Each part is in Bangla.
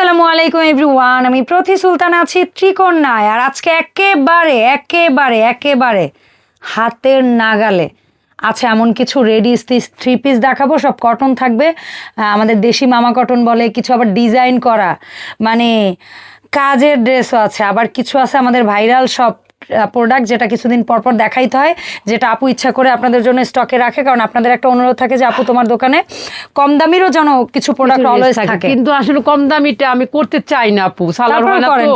আসসালামু আলাইকুম এভরিওয়ান, আমি প্রতি সুলতান আছি ত্রিকন্যায় আর আজকে একেবারে একেবারে একেবারে হাতের নাগালে। আছে এমন কিছু রেডি থ্রি পিস দেখাবো, সব কটন থাকবে। আমাদের দেশি মামা কটন বলে কিছু আবার ডিজাইন করা। মানে কাজের ড্রেসও আছে, আবার কিছু আছে আমাদের ভাইরাল সব প্রোডাক্ট যেটা কিছুদিন পর পর দেখাইতে হয় যেটা আপু ইচ্ছা করে আপনাদের জন্য স্টকে রাখে। কারণ আপনাদের একটা অনুরোধ থাকে যে আপু তোমার দোকানে কম দামিরও যেন কিছু প্রোডাক্ট অলওয়েজ থাকে। কিন্তু আসলে কম দামিটা আমি করতে চাই না আপু। সালোয়ার হয় না তো।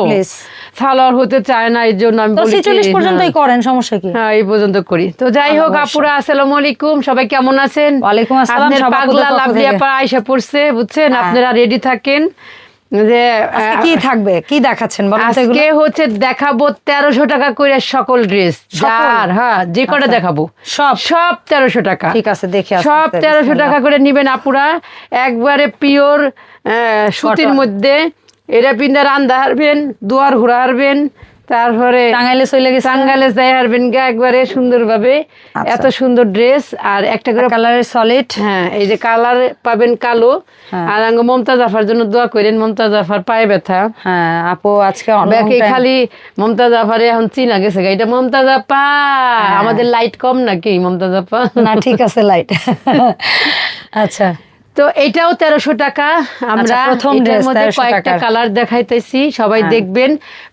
সালোয়ার হতে চায় না এর জন্য আমি বলি কি, ছেচল্লিশ পর্যন্তই করেন সমস্যা কি? হ্যাঁ এই পর্যন্ত করি। তো যাই হোক আপুরা আসসালামু আলাইকুম। সবাই কেমন আছেন? ওয়ালাইকুম আসসালাম, আপনার সব আপুদের পাগলা পক্ষ লাভলিয়া থেকে। পড়ছে বুঝছেন? হ্যাঁ। আপনারা রেডি থাকেন। যে কি থাকবে? কি দেখাচ্ছেন? আজকে হচ্ছে দেখাবো তেরোশো টাকা করে সকল ড্রেস? যার হ্যাঁ যে কটা আচ্ছা। দেখাবো। সব? সব তেরোশো টাকা। ঠিক আছে দেখে সব তেরোশো টাকা করে নিবেন আপুরা। একবারে পিওর সুতির মধ্যে। এটা পিন্দা রান্দা হারবেন দুয়ার ঘুরা হারবেন। তারপরে টাঙ্গাইলে চলে গেছে? টাঙ্গালে যাই হারবেন গা একবারে সুন্দরভাবে। আচ্ছা। এত সুন্দর ড্রেস আর একটা করে কালারের সলিড হ্যাঁ এই যে কালার পাবেন কালো। হ্যাঁ। আর আঙ্গ মমতাজ আফার জন্য দোয়া করেন মমতাজ আফার পায়ে ব্যথা। হ্যাঁ আপু আজকে ব্যাকে খালি মমতাজ আফারে এখন চিনা গেছে গা। এটা মমতাজ আপা আমাদের লাইট কম নাকি মমতাজ আপা? না ঠিক আছে লাইট আচ্ছা। তো এটাও তেরোশো টাকা। আমরা আচ্ছা, প্রথম মধ্যে কয়েকটা কালার দেখাইতেছি। সবাই হ্যাঁ। দেখবেন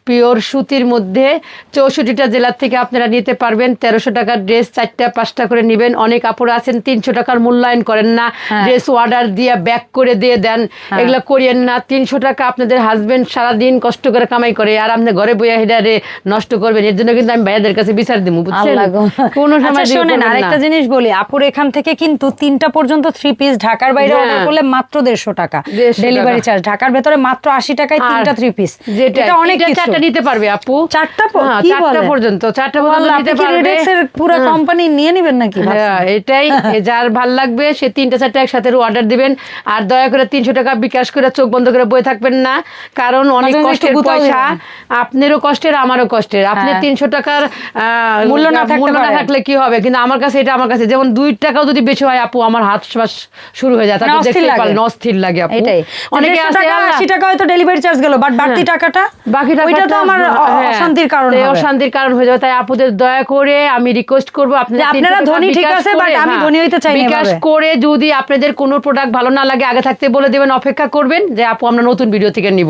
পিওর সুতির মধ্যে চৌষট্টিটা জেলার থেকে আপনারা নিতে পারবেন। তেরোশো টাকার ড্রেস চারটা পাঁচটা করে নেবেন। অনেক আপুরা আছেন তিনশো টাকার মূল্যায়ন করেন না। হ্যাঁ। ড্রেস অর্ডার দিয়ে ব্যাক করে দিয়ে দেন। এগুলা করিয়েন না। তিনশো টাকা আপনাদের হাজবেন্ড সারাদিন কষ্ট করে কামাই করে আর আপনি ঘরে বইয়া হেডারে নষ্ট করবেন। এর জন্য কিন্তু আমি ভাইয়াদের কাছে বিচার দিব বুঝছেন। কোনো আচ্ছা, সময় শোনেন আরেকটা জিনিস বলি। আপুর এখান থেকে কিন্তু তিনটা পর্যন্ত থ্রি পিস ঢাকার বাইরে হ্যাঁ। অর্ডার করলে মাত্র দেড়শো টাকা। ডেলিভারি চার্জ ঢাকার ভেতরে মাত্র আশি টাকায় তিনটা থ্রি পিস যেটা অনেক চারটা নিতে পারবে আপু। চারটা হ্যাঁ, চারটা পর্যন্ত চারটা পর্যন্ত নিতে পারবে। পুরো হ্যাঁ। কোম্পানি নিয়ে নেবেন নাকি? হ্যাঁ এটাই যার ভালো লাগবে সে তিনটা চারটা একসাথে অর্ডার দিবেন। আর দয়া করে তিনশো টাকা বিকাশ করে চোখ বন্ধ করে বয়ে থাকবেন না কারণ অনেক মাঝে কষ্টের পয়সা। আপনারও কষ্টের আমারও কষ্টের। আপনি হ্যাঁ। তিনশো টাকার মূল্য না মূল্য না থাকলে কি হবে? কিন্তু আমার কাছে এটা আমার কাছে যেমন দুই টাকাও যদি বেশি হয় আপু আমার হাত শুরু হয়ে যায় দেখতে পারলেন অস্থির লাগে। আপু। অনেকে আছে টাকা আল্লাহ, আশি টাকা হয়তো ডেলিভারি চার্জ গেল বাট বাড়তি টাকাটা বাকি টাকাটা তো আমার হ্যাঁ, অশান্তির কারণ হবে। অশান্তির কারণ হয়ে যাবে। তাই আপুদের দয়া করে আমি রিকোয়েস্ট করব আপনারা আপনারা ধনী ঠিক আছে, but আমি হ্যাঁ, ধনী হইতে চাই না বিকাশ করে যদি আপনাদের কোনো প্রোডাক্ট ভালো না লাগে আগে থাকতে বলে দেবেন অপেক্ষা করবেন যে আপু আমরা নতুন ভিডিও থেকে নিব।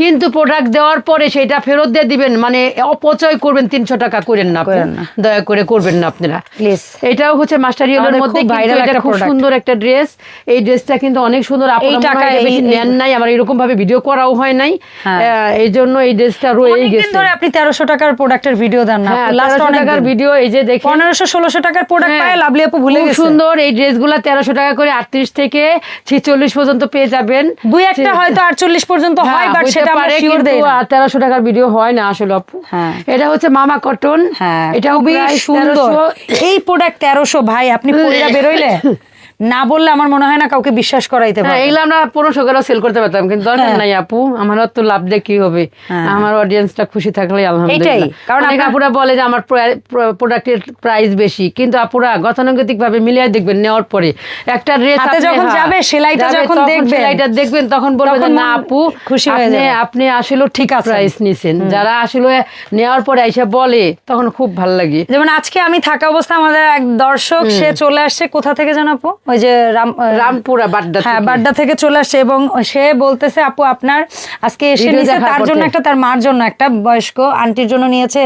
কিন্তু প্রোডাক্ট দেওয়ার পরে সেটা ফেরত দিয়ে দিবেন মানে অপচয় করবেন তিনশো টাকা করেন না। দয়া করে করবেন না আপনারা। প্লিজ এটাও হচ্ছে মাস্টার ইয়েলোর মধ্যে খুব কিন্তু এটা খুব সুন্দর একটা ড্রেস এই ড্রেসটা কিন্তু অনেক সুন্দর। আপনারা নেন নাই আমার এরকম ভাবে ভিডিও করাও হয় নাই। হ্যাঁ। এই জন্য এই ড্রেসটা অনেকদিন গেছে। ধরে আপনি তেরোশো টাকার প্রোডাক্টের ভিডিও দেন না। হ্যাঁ লাস্ট অনেক টাকার ভিডিও এই যে দেখেন। পনেরোশো ষোলোশো টাকার প্রোডাক্ট হ্যাঁ, পায় লাভলি আপু ভুলে গেছে। সুন্দর এই ড্রেসগুলো তেরোশো টাকা করে আটত্রিশ থেকে ছিচল্লিশ পর্যন্ত পেয়ে যাবেন। দুই একটা হয়তো আটচল্লিশ পর্যন্ত হয় হ্যাঁ, বাট সেটা আমরা পারে, শিওর দেই না। টাকার ভিডিও হয় না আসলে আপু। হ্যাঁ। এটা হচ্ছে মামা কটন হ্যাঁ এটা খুবই সুন্দর। এই প্রোডাক্ট তেরোশো ভাই আপনি পয়লা বেরোইলে? না বললে আমার মনে হয় না কাউকে বিশ্বাস করাইতে হ্যাঁ পারবে। এগুলো আমরা পনেরোশো করে সেল করতে পারতাম কিন্তু দরকার হ্যাঁ। নাই আপু আমার তো লাভ দিয়ে কি হবে? হ্যাঁ। আমার অডিয়েন্সটা খুশি থাকলে আলহামদুলিল্লাহ। এটাই, কারণ আপুরা বলে যে আমার প্রোডাক্টের প্রাইস বেশি কিন্তু আপুরা গতানুগতিক ভাবে মিলিয়ে দেখবেন নেওয়ার পরে একটা ড্রেস হাতে যখন যাবে, সেলাইটা যখন দেখবেন, সেলাইটা দেখবেন তখন বলবে যে না আপু খুশি হয়ে আপনি যাবে। আপনি আসলে ঠিক আছেন। প্রাইস নিছেন। যারা আসলে নেওয়ার পরে এসে বলে তখন খুব ভালো লাগে। যেমন আজকে আমি থাকা অবস্থা আমাদের এক দর্শক সে চলে আসছে। কোথা থেকে জানো আপু? ওই যে রাম রামপুরা বাড্ডা হ্যাঁ বাড্ডা থেকে চলে আসছে এবং সে বলতেছে আপু আপনার আজকে এসে নিয়েছে তার জন্য একটা তার মার জন্য একটা বয়স্ক আন্টির জন্য নিয়েছে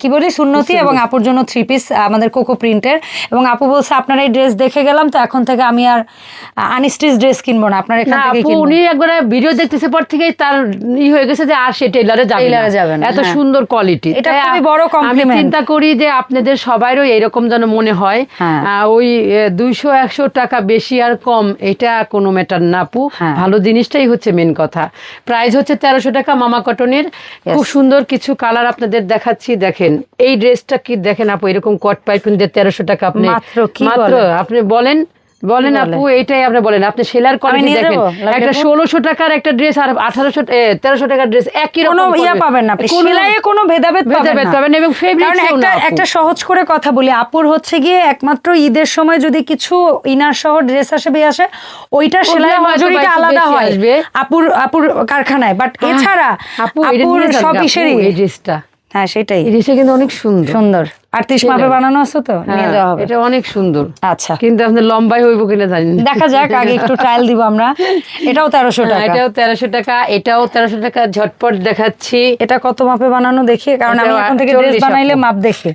কি বলি সুন্নতি এবং আপুর জন্য থ্রি পিস আমাদের কোকো প্রিন্টের। এবং আপু বলছে আপনার এই ড্রেস দেখে গেলাম তো এখন থেকে আমি আর আনস্টিচ ড্রেস কিনবো না আপনার এখান থেকে উনি একবার ভিডিও দেখতেছে পর থেকেই তার ই হয়ে গেছে যে আর সে টেইলারে যাবে না। যাবে না, এত হ্যাঁ। সুন্দর কোয়ালিটি এটা খুবই বড় আমি চিন্তা করি যে আপনাদের সবাইরও এরকম যেন মনে হয়। হ্যাঁ। ওই দুইশো একশো টাকা বেশি আর কম এটা কোনো ম্যাটার না আপু। হ্যাঁ। ভালো জিনিসটাই হচ্ছে মেন কথা। প্রাইস হচ্ছে তেরোশো টাকা মামা কটনের খুব সুন্দর কিছু কালার আপনাদের দেখাচ্ছি দেখেন। এই ড্রেসটা কি দেখেন আপু এরকম কট পাইপ তেরোশো টাকা আপনি মাত্র? আপনি বলেন বলেন আপু এটাই আপনি বলেন। আপনি সেলার কোয়ালিটি দেখেন। একটা আপু? ষোলোশো টাকার একটা ড্রেস আর আঠারোশো তেরোশো টাকার ড্রেস একই রকম কোনো ইয়া পাবেন না আপনি। সেলাইয়ে কোনো ভেদাভেদ পাবেন ভেদাভেদ না। পাবেন এবং কারণ একটা একটা সহজ করে কথা বলি। আপুর হচ্ছে গিয়ে একমাত্র ঈদের সময় যদি কিছু ইনার সহ ড্রেস আসে বে আসে ওইটা সেলাই হয়তো মজুরিটা আলাদা হয় আসবে। আপুর আপুর কারখানায়। বাট এছাড়া আপুর সব ইসেরই এই ড্রেসটা হ্যাঁ সেটাই। এই কিন্তু অনেক সুন্দর। সুন্দর। আটত্রিশ মাপে বানানো আছে তো? নিয়ে হ্যাঁ, যাওয়া হবে। এটা অনেক সুন্দর। আচ্ছা। কিন্তু আপনার লম্বাই হইব কিনা জানি না। দেখা যাক আগে একটু ট্রায়াল দিব আমরা। এটাও তেরোশো হ্যাঁ, টাকা। এটাও তেরোশো টাকা এটাও তেরোশো টাকা। ঝটপট দেখাচ্ছি। এটা কত মাপে বানানো দেখি? কারণ আমি এখন থেকে ড্রেস বানাইলে মাপ। দেখি।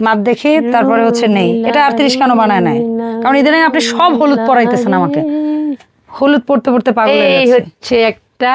মাপ দেখি তারপরে হচ্ছে নেই। এটা আটত্রিশ কেন বানায় নাই? কারণ ইদানিং আপনি সব হলুদ পরাইতেছেন আমাকে। হলুদ পড়তে পড়তে পাগল এই হচ্ছে একটা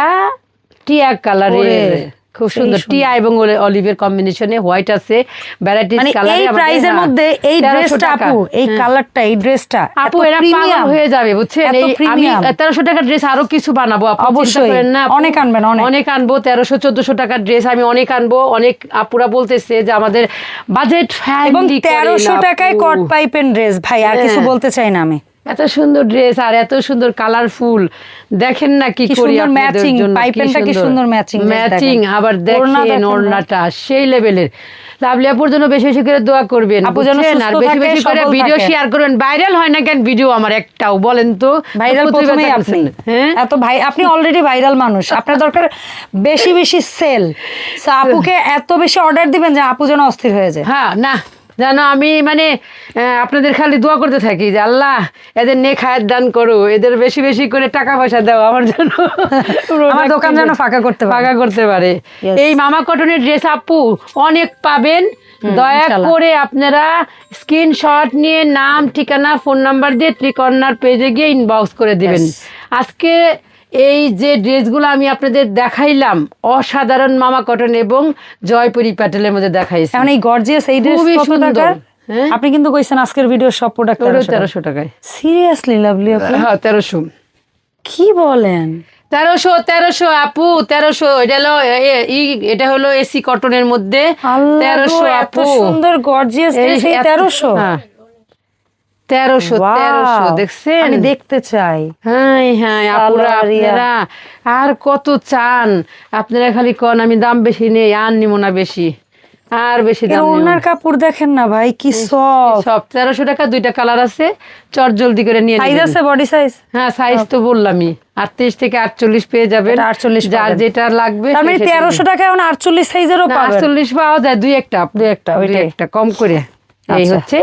টিয়া কালারের। খুব সুন্দর। টিয়া এবং অলিভের কম্বিনেশনে হোয়াইট আছে ভ্যারাইটিস মানে কালার এই প্রাইজের মধ্যে এই ড্রেসটা আপু এই কালারটা এই ড্রেসটা। আপু এরা পাগল হয়ে যাবে বুঝছেন এই আমি premium। তেরোশো টাকার ড্রেস আরও কিছু বানাবো আপু অবশ্যই। না অনেক আনবেন, অনেক। অনেক আনব তেরোশো চোদ্দশো টাকার ড্রেস আমি অনেক আনব অনেক আপুরা বলতেছে যে আমাদের বাজেট এবং তেরোশো টাকায় কট পাইপেন ড্রেস ভাই আর কিছু হ্যাঁ। বলতে চাই না আমি এত সুন্দর ড্রেস আর এত সুন্দর কালারফুল দেখেন না কি করি পাইপেনটা কি সুন্দর। ম্যাচিং আবার দেখেন ওড়নাটা সেই লেভেলের লাভলি আপুর জন্য বেশি বেশি করে দোয়া করবেন বুঝছেন? আর বেশি বেশি করে ভিডিও শেয়ার করবেন ভাইরাল হয় না কেন ভিডিও আমার একটাও বলেন তো? ভাইরাল প্রথমেই আপনি। হ্যাঁ? এত ভাই আপনি অলরেডি ভাইরাল মানুষ। আপনার দরকার বেশি বেশি সেল আপুকে এত বেশি অর্ডার দিবেন যে আপু যেন অস্থির হয়ে যায়। হ্যাঁ না। জানো আমি মানে আপনাদের খালি দোয়া করতে থাকি যে আল্লাহ এদের নে খায়ের দান করো এদের বেশি বেশি করে টাকা পয়সা দাও আমার জন্য আমার দোকান যেন ফাঁকা করতে পারে। ফাঁকা করতে পারে। এই মামা কটনের ড্রেস আপু অনেক পাবেন। দয়া করে আপনারা স্ক্রিনশট নিয়ে নাম ঠিকানা ফোন নাম্বার দিয়ে ত্রিকর্ণার পেজে গিয়ে ইনবক্স করে দিবেন। আজকে এই যে ড্রেসগুলো আমি আপনাদের দেখাইলাম অসাধারণ মামা কটন এবং জয়পুরি প্যাটেলের মধ্যে দেখাইছি। এখন এই গর্জিয়াস এই ড্রেস খুবই সুন্দর। হ্যাঁ? আপনি কিন্তু কইছেন আজকের ভিডিও সব প্রোডাক্ট তেরোশো টাকায়। সিরিয়াসলি লাভলি আপু? হ্যাঁ তেরোশো। কি বলেন? তেরোশো তেরোশো আপু তেরোশো। এটা হলো এটা হলো এসি কটনের মধ্যে তেরোশো আপু। সুন্দর গর্জিয়াস এই তেরোশো। হ্যাঁ। তেরোশো তেরোশো দেখছেন? আমি দেখতে চাই। হ্যাঁ হ্যাঁ আপুরা আপনারা আর কত চান? আপনারা খালি কন আমি দাম বেশি নেই আর নিব না বেশি। আর বেশি দাম ওনার কাপড় দেখেন না ভাই কি সফট সব তেরোশো টাকা দুইটা কালার আছে। চট জলদি করে নিয়ে সাইজ আছে বডি সাইজ হ্যাঁ সাইজ তো বললামই। আটত্রিশ থেকে আটচল্লিশ পেয়ে যাবেন। 48 যার যেটা লাগবে তার মানে তেরোশো টাকা এখন আটচল্লিশ সাইজেরও আটচল্লিশ পাওয়া যায় দুই একটা। দুই একটা, ওইটাই। একটা কম করে। এই আচ্ছা। হচ্ছে।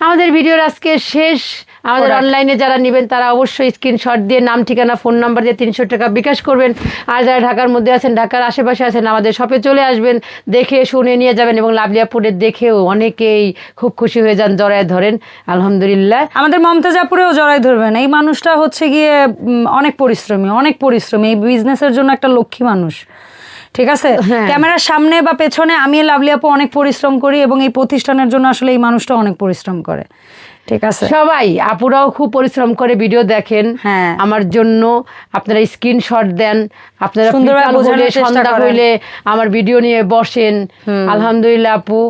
আমাদের ভিডিওর আজকে শেষ। আমাদের অনলাইনে যারা নেবেন তারা অবশ্যই স্ক্রিনশট দিয়ে নাম ঠিকানা ফোন নাম্বার দিয়ে তিনশো টাকা বিকাশ করবেন। আর যারা ঢাকার মধ্যে আছেন ঢাকার আশেপাশে আছেন আমাদের শপে চলে আসবেন দেখে শুনে নিয়ে যাবেন এবং লাভলিয়াপুরের দেখেও অনেকেই খুব খুশি হয়ে যান জড়ায় ধরেন। আলহামদুলিল্লাহ। আমাদের মমতাজাপুরেও জড়ায় ধরবেন এই মানুষটা হচ্ছে গিয়ে অনেক পরিশ্রমী অনেক পরিশ্রমী। এই বিজনেসের জন্য একটা লক্ষ্মী মানুষ। ঠিক আছে হ্যাঁ। ক্যামেরার সামনে বা পেছনে আমি লাভলি আপু অনেক পরিশ্রম করি এবং এই প্রতিষ্ঠানের জন্য আসলে এই মানুষটা অনেক পরিশ্রম করে ঠিক আছে। সবাই আপুরাও খুব পরিশ্রম করে ভিডিও দেখেন। হ্যাঁ। আমার জন্য আপনারা স্ক্রিনশট দেন। আপনারা সন্ধ্যা হইলে আমার ভিডিও নিয়ে বসেন। আলহামদুলিল্লাহ আপু।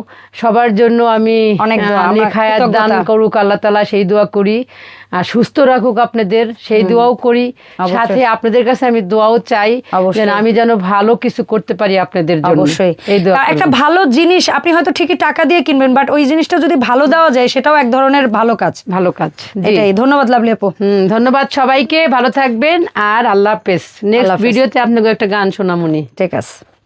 সবার জন্য আমি অনেক নেখায়াত দান করুক আল্লাহ তালা সেই দোয়া করি। আর সুস্থ রাখুক আপনাদের সেই দোয়াও করি। সাথে আপনাদের কাছে আমি দোয়াও চাই। যেন আমি যেন ভালো কিছু করতে পারি আপনাদের জন্য। অবশ্যই। একটা ভালো জিনিস আপনি হয়তো ঠিকই টাকা দিয়ে কিনবেন বাট ওই জিনিসটা যদি ভালো দেওয়া যায় সেটাও এক ধরনের ভালো কাজ। ভালো কাজ। এটাই। ধন্যবাদ লাভলি আপু। হুম ধন্যবাদ সবাইকে। ভালো থাকবেন। আর আল্লাহ হাফেজ। নেক্সট। ভিডিওতে আপনাকে একটা গান শোনামুনি। ঠিক আছে।